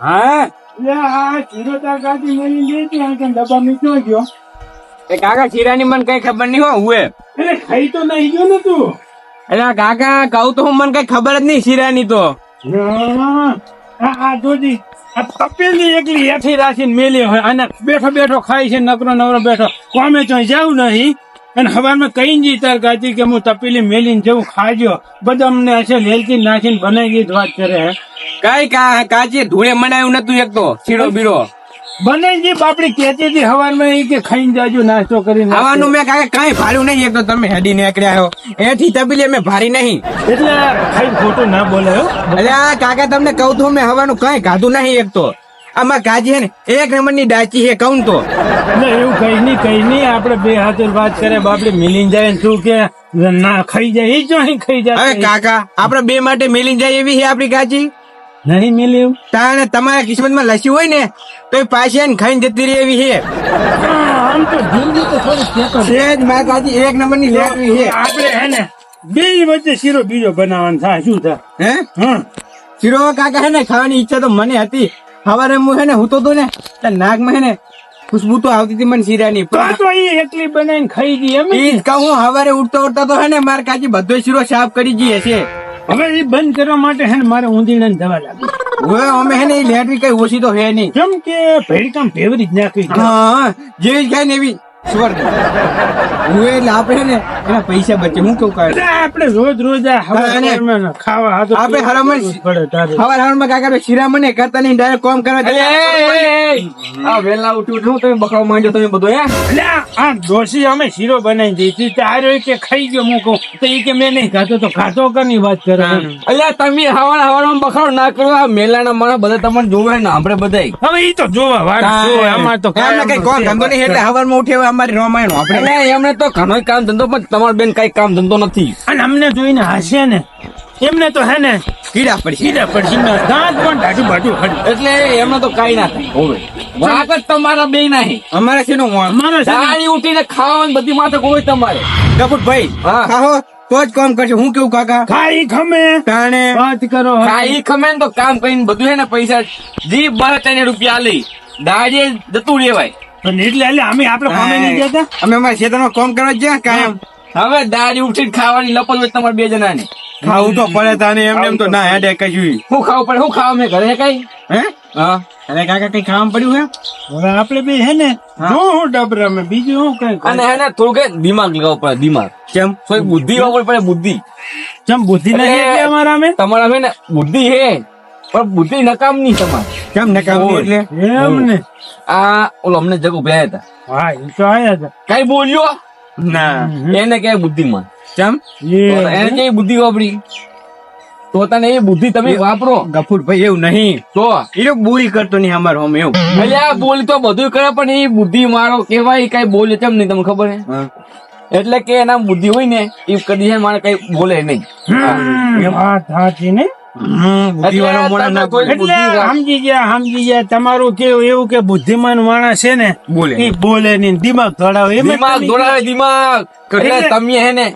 હા લે આ ચિરોતા કાઢી મેલી દે છે, આ ડબ્બા મીઠો ગયો એ કાકા શીરાની મને કઈ ખબર નહીં હો હુએ. એટલે ખાઈ તો નહીં ગયો ને તું. એટલે કાકા કહું તો હું મને કઈ ખબર જ નહીં શીરાની તો. આ જોજી. આ તપેલી એકલી હેઠી રાખીને મેલી હોય અને બેઠો બેઠો ખાય છે નકરો નવરો બેઠો. કોમે ચોય જાવ નહીં. અને હવામાં કઈ જી તાર ગાતી કે હું તપેલી મેલીને જેવું ખાજો. બધા અમને હશે લેલકી નાખીને બનાવી ગઈ વાત કરે. કાઈ કાચી ધૂળે મનાયું નતું એક તો છીડો બીરો. ગઈ બાપડી કેતી હતી હવામાં એ કે ખાઈને જાજો નાસ્તો કરીને ખાવાનું મેં કાકે કઈ ભાડું નહીં એક તો તમે હેડી નીકળ્યા હો. એથી તબીલી મેં ભારી નહીં. એટલે ખાઈ ખોટું ના બોલે એટલે આ કાકા તમને કહું તો મેં હવાનું કઈ કાઢું નહીં એક તો. આમાં કાજી હે ને એક નંબરની ડાચી હે કહું તો. એટલે એવું કઈ નહીં કઈ નહીં આપણે બે હાથે વાત કરે બાપડી મિલી જાય ને શું કે ના ખાઈ જાય એ જો અહીં ખાઈ હવે જાય કાકા આપડે બે માટે મિલી જાય એવી હે આપડી કાચી નહીં મિલ્યું? તાણે તમારા કિસ્મતમાં લસી હોય ને તો એ પાછી ખાઈને જતી રહી એવી છે. આમ તો જિંદગી તો થોડી સેજ માર કાચી એક નંબરની લેટવી હે આપણે હે ને બે વચ્ચે શીરો બીજો બનાવવાનો થાય શું થાય હે? હા. શીરો કાકા હે ને ખાવાની ઈચ્છા તો મને હતી. સવારે હું હે ને હું તો ને નાકમાં હે ને ખુશ્બુ તો આવતી હતી મને શીરાની. તો તો એ એકલી બનાવીને ખાઈ ગઈ એમ કહું સવારે ઉઠતો ઉઠતા તો હે ને મારે કાચી બધો શીરો સાફ કરી જઈએ છે હવે એ બંધ કરવા માટે હે ને મારે ઊંધીને દવા લાગી. હવે અમે હે ને ઈ લેટવી કઈ ઓછી તો હે નહીં. કેમ કે ભેડકામ ભેવરી જ નાખી. હા જેવી જ ખાય ને એવી. સ્વર્ગ. હું એટલે આપણે ને એના પૈસા બચે. હું કેવું કાઢે આપણે રોજ રોજ આ હા, અને હવારમાં ખાવા આપણે હરામણ પડે તારે. કાકા તો શીરા કરતા નહીં ડાયરેક્ટ કોમ કરવા આ વેલા ઉઠી ઉઠું તમે બકરો માંડ્યો તમે બધો હે? એટલે આ- આ ડોસી અમે શીરો બનાવી દીધી. તારો કે ખાઈ ગયો હું કહું. તો એ કે મેં નહીં ખાતો તો ખાતો કરની વાત કરે? અલ્યા તમે હવાર હવારમાં બખાડો ના કરો આ મેલાના માણસ બધા તમને જોવે ને આપણે બધા હવે એ તો જોવા વાત અમારે તો કઈ કોમ ધંધો નહીં એટલે હવારમાં ઉઠે અમારી રામાયણ આપણે એમને તો ઘણો કામ ધંધો પણ તમારે બેન કઈ કામ ધંધો નથી. અને અમને જોઈને હાસે ને. એમને તો હે ને કીડા પડી કીડા પડી દાંત પણ ઢાઢું ભાટું ખડી એટલે એમને તો કઈ ના થાય. હોવે. વાત જ તમારા બે નહીં. અમારે વાંક? અમારે છે ઉઠીને ખાવાની બધી માથે કોઈ તમારે. કપૂરભાઈ હા. ખાઓ તો જ કામ કરશે હું કેવું કાકા? ખાઈ ખમે. તાણે. વાત કરો ખાઈ ખમે ને તો કામ કરીને બધું હે ને પૈસા. જી બાર રૂપિયા લઈ દાડીએ જતું રેવાય એટલે એટલે અમે આપણે કામે નહીં જતા? અમે અમારા ખેતરમાં કામ કરવા જ્યાં કાયમ. હવે દાડી ઉઠીને ખાવાની લપત હોય તમારે બે જણા ને ખાવું તો પડે તાને એમ એમ તો ના હેડે કશું. હું ખાવું પડે શું ખાવા મેં ઘરે કઈ? હે? હા. અરે કાકા કઈ ખાવા પડ્યું હે? હવે આપણે બે હે ને જો હું ડબરા મે બીજું હું કઈ અને હે ને થોડું કે દિમાગ લગાવવું પડે દિમાગ. કેમ? કોઈ બુદ્ધિ વાપરવી પડે બુદ્ધિ. કેમ બુદ્ધિ નહીં અમારા મે તમારા મે ને બુદ્ધિ હે પણ બુદ્ધિ નકામ નહીં તમારે. કેમ નકામ એટલે? એમ ને આ ઓલો અમને જગ ભયા હતા હા એ તો આયા હતા કઈ બોલ્યો? ના. એને કે બુદ્ધિમાન. કેમ? એને કે બુદ્ધિ વાપરી? તો તને એ બુદ્ધિ તમે વાપરો. ગફુરભાઈ એવું નહીં. તો? એ બોલી કરતો નહીં અમારો હમ એવું. એટલે આ બોલી તો બધું કરે પણ એ બુદ્ધિ મારો કેવાય કઈ બોલે કેમ નહીં તમને ખબર હે. એટલે કે એના બુદ્ધિ હોય ને એ કદી મારે કઈ બોલે નહીં. વાત સાચી ને? બુદ્ધિવાળો એટલે સમજી ગયા સમજી ગયા. તમારું કેવું એવું કે બુદ્ધિમાન માણસ છે ને બોલે. બોલે નહીં દિમાગ દોડાવે. દિમાગ દોડાવે દિમાગ. એટલે એટલે- તમે હે ને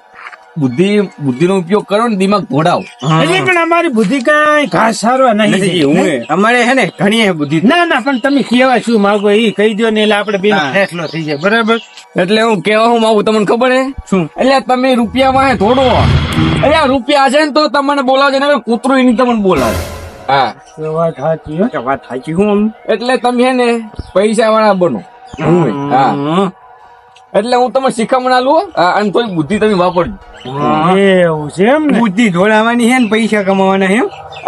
બુદ્ધિ બુદ્ધિ નો ઉપયોગ કરો ને દિમાગ ઘોડાવો એટલે પણ અમારી બુદ્ધિ કઈ ઘાસ સારો નહીં અમારે હે ને ઘણી બુદ્ધિ. ના ના પણ તમે કેવા શું માગો એ કહી દો ને એટલે આપડે બે ફેસલો થઈ જાય. બરાબર? એટલે હું કેવા હું માગું તમને ખબર હે? શું? એટલે તમે રૂપિયામાં માં થોડો એટલે રૂપિયા છે ને તો તમને બોલાવજો ને કૂતરું એની તમને બોલાવે. હા. એ વાત સાચી વાત સાચી હું એટલે તમે ને પૈસા વાળા બનો હા. એટલે હું તમને શીખામણ લઉં અને થોડી બુદ્ધિ તમે વાપરજો. એવું છે એમ ને? બુદ્ધિ ધોળાવાની છે ને પૈસા કમાવાના છે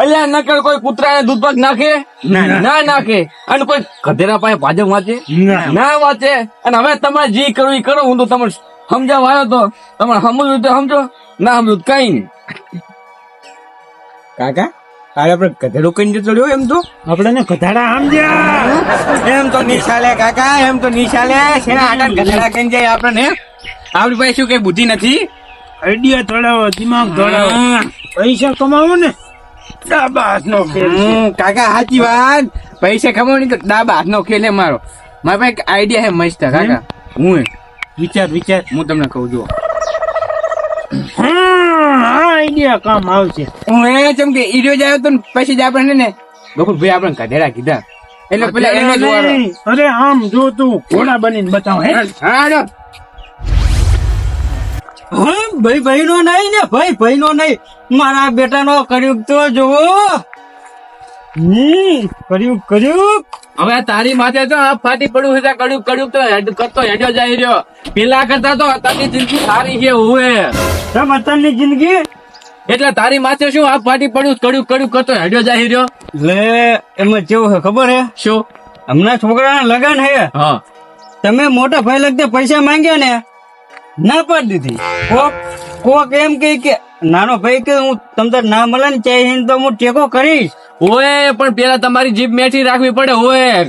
એટલે નકર કોઈ કૂતરાને દૂધ પાક નાખે? ના નાખે. અને કોઈ ખધેરા પાસે ભાજપ વાંચે? ના. ના વાંચે. અને હવે તમારે જે કરવું એ કરો. હું તો તમને સમજાવવા આવ્યો તો. તમારે સમજવું તો સમજો. ના સમજવું કઈ નહીં. કાકા અરે આપણે ગધેડો કઈ જતો ચડ્યો એમ તો. આપણે ને કધાડા સમજ્યા. એમ તો નિશાલે કાકા એમ તો નિશાલે શેના આટા ગધેડા કઈ જાય આપણને. આપણી પાસે શું કઈ બુદ્ધિ નથી? આઈડિયા દોડાવો દિમાગ દોડાવો પૈસા કમાવો ને. ડાબા હાથનો ખેલ કાકા સાચી વાત. પૈસા કમાવની તો ડાબા હાથનો ખેલ મારો. મારા પાસે આઈડિયા હે મસ્ત કાકા. હું વિચાર વિચાર. હું તમને કહું જો હા આઈડિયા કામ આવશે. હું એ ચમ કે ઈડિયો જાય તો પછી જ આપણે ને ગફુરભાઈ આપણે ગધેડા કીધા. એટલે પેલા એને અરે આમ જો તું ઘોડા બનીને બતાવ હે? હાડો. હા ભાઈ ભાઈ નો નહીં ને ભાઈ ભાઈ નો નહીં. મારા બેટા નો કર્યું તો જોવો. હમ કર્યું કર્યું હવે તારી માથે તો આ ફાટી પડ્યું છે કડ્યું કડ્યું તો હેડ કરતો હેડ્યો જાય રહ્યો. પેલા કરતા તો અત્યારની જિંદગી સારી છે હુએ. અત્યારની જિંદગી? એટલે તારી માથે શું આ ફાટી પડ્યું? કડ્યું કડ્યું કરતો હેડ્યો જાય રહ્યો? લે એમાં કેવું છે ખબર હે શું? હમણાં છોકરાના લગન હે હા. તમે મોટા ભાઈ લગતે પૈસા માંગ્યા ને ના પાડી દીધી. કોક કોક એમ કે કે નાનો ભાઈ કે હું તમને ના મળે ને ચાહે તો હું ટેકો કરીશ. ઓએ પણ પેલા તમારી જીભ મેઠી રાખવી પડે ઓએ.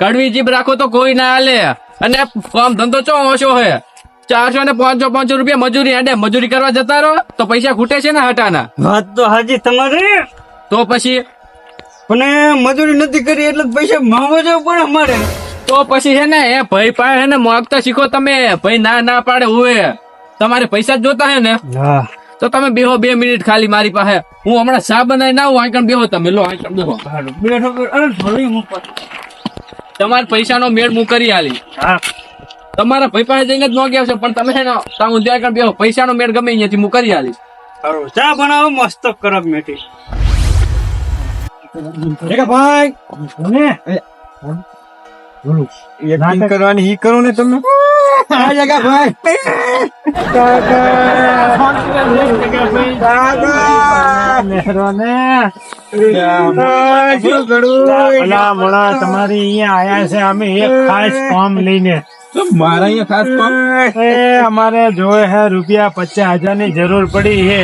કડવી જીભ રાખો તો કોઈ ના હાલે. અને કામ ધંધો ચો ઓછો હે ચારસો ને પાંચસો પાંચસો રૂપિયા મજૂરી આડે મજૂરી કરવા જતા રહો તો પૈસા ખૂટે છે ને હટાના. વાત તો હાજી તમારી. તો પછી? અને મજૂરી નથી કરી એટલે પૈસા માંગવા જવું પણ અમારે. તો પછી છે ને એ ભાઈ પાસે ને માગતા શીખો તમે. ભાઈ ના ના પાડે હોય તમારે પૈસા જ જોતા હે ને. હા. તો તમે બેહો બે મિનિટ ખાલી મારી પાસે. હું હમણાં ચા બનાવી ના હું આંકણ બેહો તમે. લો આંકણ બેહો. તમારા પૈસાનો મેળ હું કરી આલી. હા. તમારા ભાઈ પાસે જઈને જ ન ગયા છે પણ તમે છે ને ત્યાં ત્યાં આગળ બેહો. પૈસાનો મેળ ગમે અહીંયાથી હું કરી આલીશ સારું ચા બનાવો મસ્ત કરબ મેથી. ભાઈ ને એક્ટિંગ કરવાની ઈ કરો ને તમે. આ જગા ભાઈ. ભલા મોણા તમારી અહીંયા આયા છે અમે એક ખાસ ફોર્મ લઈને. મારા અહીંયા ખાસ એ અમારે જોવે હે રૂપિયા પચાસ હજારની જરૂર પડી હે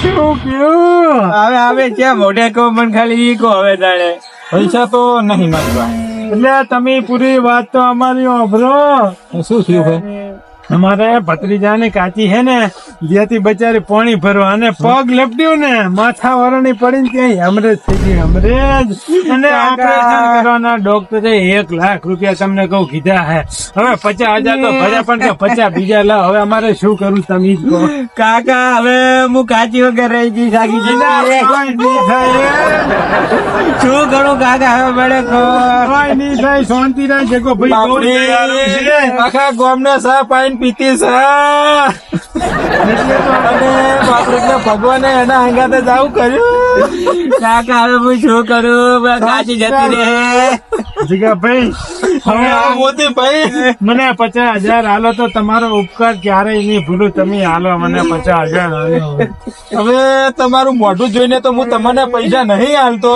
શું કયું હવે હવે ક્યાં મોઢે કહો પણ ખાલી ઈ કહો હવે તારે પૈસા તો નહીં માંગવા. એટલે તમે પૂરી વાત તો અમારી ઓભરો શું થયું અમારે ભત્રીજાની કાચી છે ને જ્યાંથી બચારી પાણી ભરવા અને પગ લપટ્યું ને માથા વરણી પડીને ત્યાં હેમરેજ થઈ ગઈ હેમરેજ. અને ઓપરેશન કરવાના ડોક્ટરે એક લાખ રૂપિયા તમને કહું કીધા હે. હવે પચાસ હજાર તો ભર્યા પણ પચાસ બીજા લાવ હવે અમારે શું કરવું તમે જ કહો. કાકા હવે હું કાચી વગર રહી ગઈ સાગી શું કરું કાકા હવે કહો કોઈ નહીં થાય શાંતિ ના જગો ભાઈ આખા ગામને સા પાઈન પીતી સા ભગવાને એના અંગાતે જાવું કર્યું. કાકા હવે હું શું કરું? કાચી જતી રહે. જગા ભાઈ મોતી ભાઈ. મને પચાસ હજાર હાલો તો તમારો ઉપકાર ક્યારેય નહીં ભૂલું. તમે હાલો મને પચાસ હજાર હવે તમારું મોઢું જોઈને તો હું તમને પૈસા નહીં હાલતો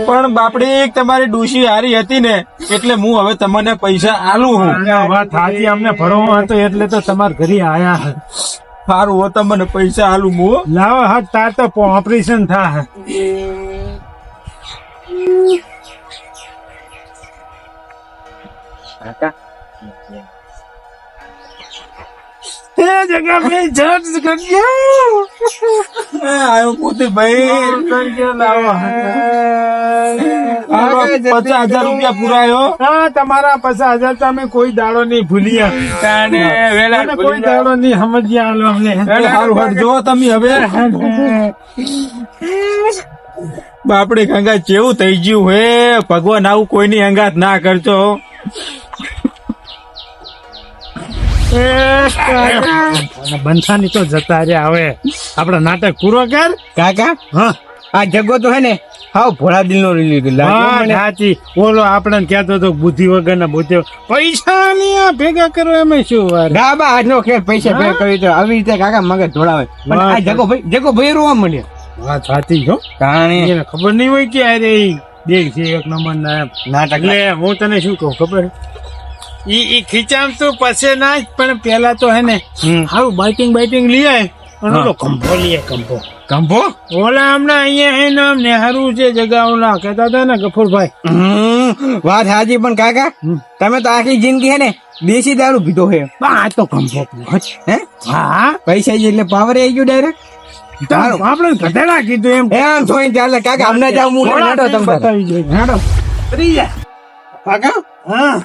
પણ બાપડી તમારી ડૂસી હારી હતી ને એટલે હું હવે તમને પૈસા આલું હું. વાત સાચી અમને ભરવો હતો એટલે તો તમારા ઘરે આયા સારું હો તમને પૈસા આલું હું લાવો હા તાર તો ઓપરેશન થાય જગા ભાઈ જટ કરજો આવ્યો પચાસ હજાર રૂપિયા પુરાયો. હા તમારા પચાસ હજાર તમે કોઈ દાડો નહીં ભૂલ્યા. કોઈ દાડો નહીં સમજ્યા હાલો અમને સારું હટ જો તમે હવે. બાપડે ગંગા કેવું થઈ ગયું હે. ભગવાન આવું કોઈની અંગાત ના કરજો. બંથાની તો જતા રે હવે. આપડે નાટક પૂરો કર. કાકા? હા. આ જગો તો હે ને હાવ ભોળા દિલ નો સાચી. ઓલો આપણને કહેતો હતો બુદ્ધિ વગર ના બુદ્ધિ પૈસા નહીં આ ભેગા કરો એમાં શું વાર ડાબા આજનો ખેલ પૈસા ભેગા કરી તો આવી રીતે કાકા મગજ ધોળાવે. પણ આ જગો ભાઈ જગો ભાઈ રોવા મળ્યો વાત સાચી છો એને ખબર નહીં હોય કે અરે દેખ છે એક નંબર ના નાટક એટલે હું તને શું કહું ખબર? ઈ ઈ ખીચામ તો પછે ના પણ પેલા તો હે ને. હારું બાઇટિંગ બાઇટિંગ લઈ આય. અને ઓલો કંભો લઈ આય કંભો. કંભો? ઓલા હમણાં અહીંયા હે ને નેહરુ છે જગા ઓલા કહેતા હતા ને ગફુરભાઈ. વાત હાજી પણ કાકા તમે તો આખી જિંદગી હે ને દેશી દારૂ પીધો હે આ તો કંભો હે? હા. પૈસા એટલે પાવર આવી ગયો ડાયરેક્ટ તો આપણે કીધું એમ. એમ ચાલે. કાકા હમણાં જાવ હું હેડો ટાઈમ બતાવી જોઈએ. હેડો. કાકા? હા.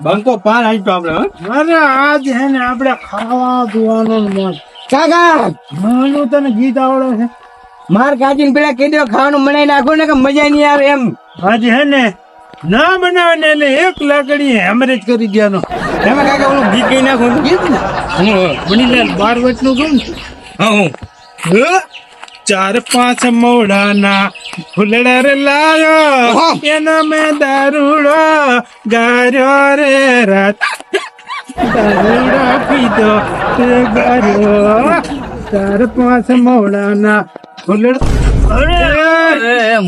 બંકો પાર આવી તો આપણે અરે આજ હે ને આપણે ખાવા પીવાનું મસ્ત કાકા માનું તને ગીત આવડે છે માર કાચીને પેલા કહી દો ખાવાનું મનાઈ નાખો ને કે મજા નહીં આવે એમ આજ હે ને ના બનાવે ને એટલે એક લાકડી હેમરેજ કરી દેવાનો એમાં કાકા ઓલું ગીત કહી નાખો તો ગીત ને મણીલાલ બાર વચનું કહું ને હા હું હે? ચાર પાંચ મોડાના ફૂલડર લાયો. એનો મે દારૂડો ગાર્યો રે રાત. દારૂડો પીધો તે ગાર્યો. ચાર પાંચ મોડાના ફૂલડા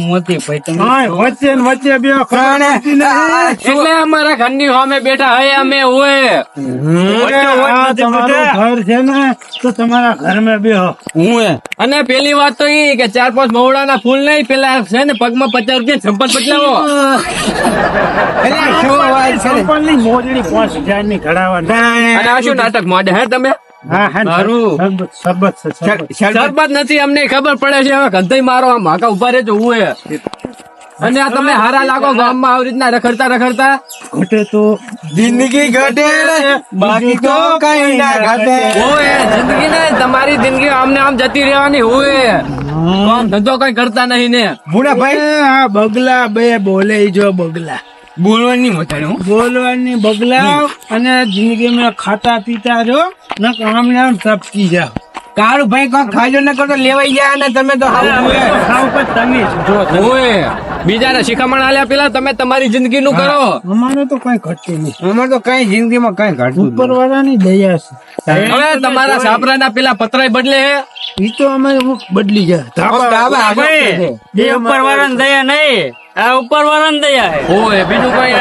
મોતી ભાઈ તમે વચ્ચે વચ્ચે બે એટલે અમારા ઘરની સામે બેઠા હે અમે હોય ઘર છે ને તો તમારા ઘરમાં બેહો હું. અને પેલી વાત તો ઈ કે ચાર પાંચ મવડાના ફૂલ નહીં પેલા છે ને પગમાં પચાસ રૂપિયા સંપત બદલાવો. વાત છે? સંપલની મોજડી પાંચ હજારની ઘડાવા શું નાટક માંડે હે તમે? હા હા મારું. સબત છે સબત. સરબત નથી અમને ખબર પડે છે હવે ગંધાઈ મારો આમ હાકા ઊભા રહેજો હું એ. અને આ તમે હારા લાગો ગામમાં આવી રીતના રખડતા રખડતા. ઘટે તો જિંદગી ઘટે બાકી તો કઈ ના ઘટે. ઓય જિંદગી ને તમારી જિંદગી આમને આમ જતી રહેવાની હોય ધંધો કઈ કરતા નહીં ને. મુના ભાઈ આ બગલા બે બોલે જો બગલા. બોલવાની મજા બોલવાની બગલાવ અને જિંદગીમાં ખાતા પીતા રહો ને કામ ને ટપકી જાઓ. કાળુ ભાઈ કોઈ ખાજો ને કરતો લેવાઈ ગયા ને તમે તો ખાવ પર તમે ઓય બીજાને શિખામણ આલ્યા પેલા તમે તમારી જિંદગી નું કરો. અમારે તો કઈ ઘટતું નહીં. અમારે તો કઈ જિંદગીમાં કઈ ઘટતું ઉપર વાળાની દયા છે. હવે તમારા સાપરાના પેલા પતરાય બદલે ઈ તો અમે બદલી જાય. એ ઉપર વાળાની દયા નહીં. આ ઉપર વાળાની દયા ઓય બીજું કઈ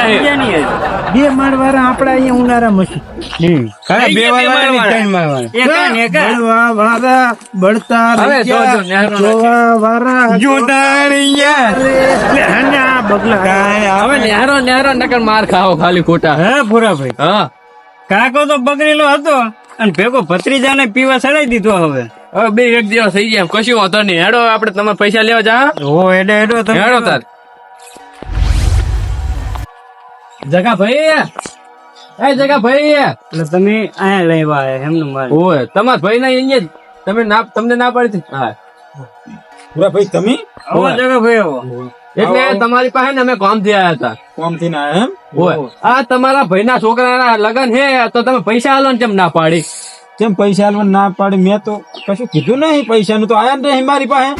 નહીં બે માળ વાળા આપડા અહીંયા ઉનાળા મશીન કાકા બે વાળાની ત્રણ વાળાની બળવા વાળા બળતા હવે. જોજો, નેહરો જોવા વાળા જોડાણિયા એટલે હને આ હવે નેહરો નેહરો નકર માર ખાઓ ખાલી ખોટા. હે ભૂરાભાઈ હા. કાકો તો બગડેલો હતો અને ભેગો ભત્રીજાને પીવા ચડાઈ દીધો હવે. હવે બે એક દિવસ થઈ ગયા. કશું વાંધો નહીં. હેડો આપણે તમે પૈસા લેવા જા ઓ એડે એડો તમે હેડો તાર. જગા ભાઈ એ જગા ભાઈ એટલે તમે અહીંયા લેવા આયા એમનું મારે ઓય તમાર ભાઈ ના અહીંયા તમે ના તમને ના પાડી હતી? હા. પૂરા ભાઈ તમે? ઓ જગા ભાઈ ઓ એટલે તમારી પાસે ને અમે કામથી આયા હતા. કોમથી ના એમ? ઓય. આ તમારા ભાઈના છોકરાના લગન હે તો તમે પૈસા આલો ને કેમ ના પાડી? કેમ પૈસા આલવા ના પાડી? મેં તો કશું કીધું નહીં પૈસા નું તો આયા નહીં મારી પાસે?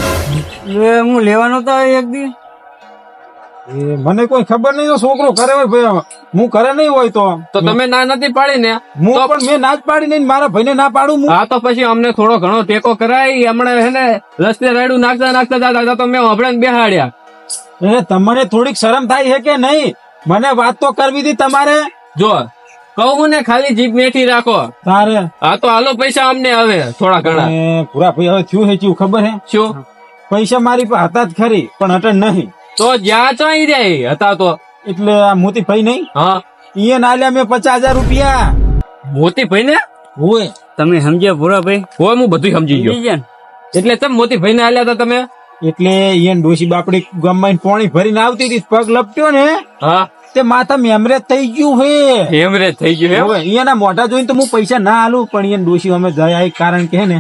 એ હું લેવાનો તો એક દી. એ મને કોઈ ખબર નહીં તો છોકરો કરે હોય ભાઈ હું કરે નહીં હોય તો. તો તમે ના નથી પાડી ને? હું પણ મેં ના જ પાડી નહીં મારા ભાઈને ના પાડું હું. હા તો પછી અમને થોડો ઘણો ટેકો કરાય. હમણાં હે ને રસ્તે રાયડું નાખતા નાખતા દાદા તો મેં હમણાં બેહાડ્યા. એ તમને થોડીક શરમ થાય છે કે નહીં? મને વાત તો કરવી હતી તમારે. જો કહું ને ખાલી જીભ મેઠી રાખો. તારે? હા તો હાલો પૈસા અમને હવે થોડા ઘણા. પૂરા ભાઈ હવે થયું હે ખબર હે? શું? પૈસા મારી પાસે હતા જ ખરી પણ અટન નહીં. તો જ્યાં ચોઈ જાય હતા તો. એટલે આ મોતી ભાઈ નહીં? હા. ઈએ નાલ્યા મેં પચાસ હજાર રૂપિયા. મોતી ભાઈ ને? હોય તમે સમજ્યા ભૂરાભાઈ હોય હું બધું સમજી ગયો. સમજી એટલે તમે મોતી ભાઈ ને આલ્યા હતા તમે? એટલે ઈયન ડોશી બાપડી ગામમાં પાણી ભરીને આવતી હતી પગ લપટ્યો ને. હા. તે માથા મેમરેજ થઈ ગયું હે. હેમરેજ થઈ ગયું? હવે અહીંયાના મોઢા જોઈને તો હું પૈસા ના આલું પણ અહીંયા ડોશી અમે જયા કારણ કે ને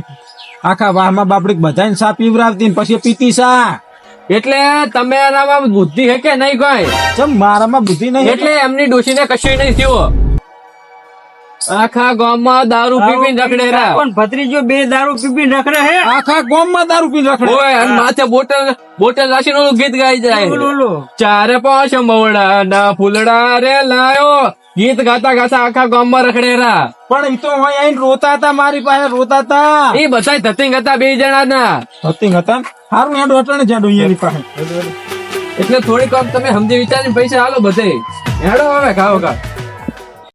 આખા વાહમાં બાપડી બધાને સા પીવરાવતી પછી પીતી સા. એટલે તમે એનામાં બુદ્ધિ હે કે નહીં કોઈ? મારામાં બુદ્ધિ નહીં એટલે એમની ડોશીને કશું નહીં થયું. આખા ગામમાં દારૂ પીપી રખડે રખડેરા પણ ભત્રીજો બે દારૂ પીપી રખડે હે? આખા ગામમાં દારૂ પી રખડે. ઓય અને માથે બોટલ બોટલ રાખીને ઓલું ગીત ગાઈ જાય. ચારે પાંચ મવડા ના ફૂલડા રે લાયો. ગીત ગાતા ગાતા આખા ગામમાં રખડેરા પણ ઈ તો અહીં આઈને રોતા હતા મારી પાસે રોતા હતા. એ બધા ધતિંગ હતા બે જણા ના ધતિંગ હતા? સારું હેડો અટાણે જાડો અહીંયાની પાસે. એટલે થોડીક વાર તમે સમજી વિચારીને પૈસા હાલો બધે. હેડો હવે ખાઓ ખા